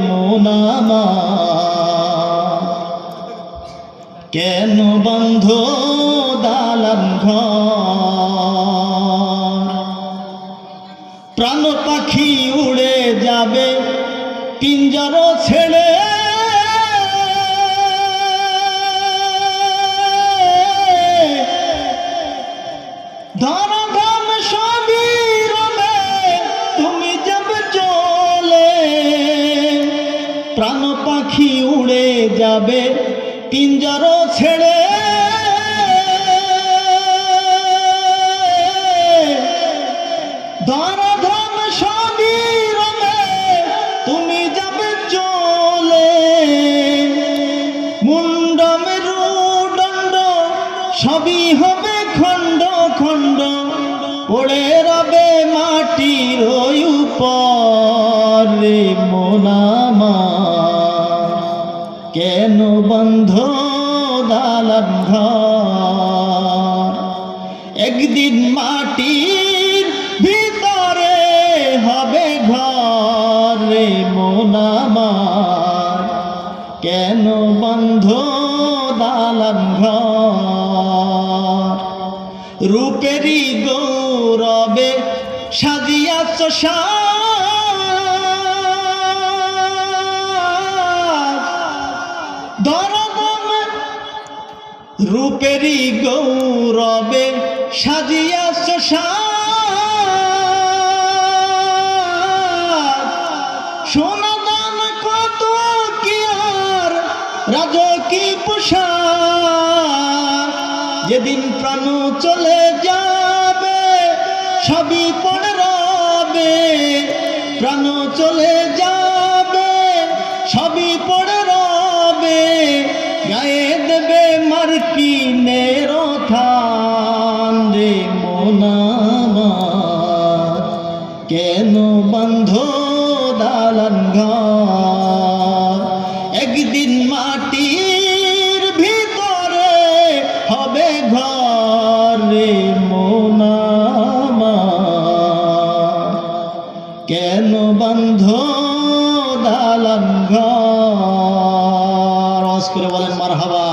মোনামা। কেন বন্ধ দালাম প্রাণ পাখি উড়ে যাবে পিঞ্জর ছেড়ে প্রাণ পাখি উড়ে যাবে, পিঞ্জর ছেড়ে। তুমি যাবে চলে। সবই হবে খণ্ড খণ্ড, পড়ে রবে মাটির উপরে। কেন বন্ধ দালান একদিন মাটির ভিতরে হবে ঘর রে মোনামার কেন বন্ধ দালান রূপেরই গৌরবে সাজিয়াছ দরদম রূপেরই গৌরবে সাজিয়াছ সোনাদান কত কি আর রাজ কি পোশাক। যেদিন প্রাণ চলে যাবে, সবই পড়ে রবে। প্রাণ চলে যাবে মার্কিনের রে মোনামার কেন বন্ধ দালান একদিন মাটির ভিতরে হবে ঘর রে মোনামার কেন বন্ধ দালান ঘর? করে বলেন, মারহাবা।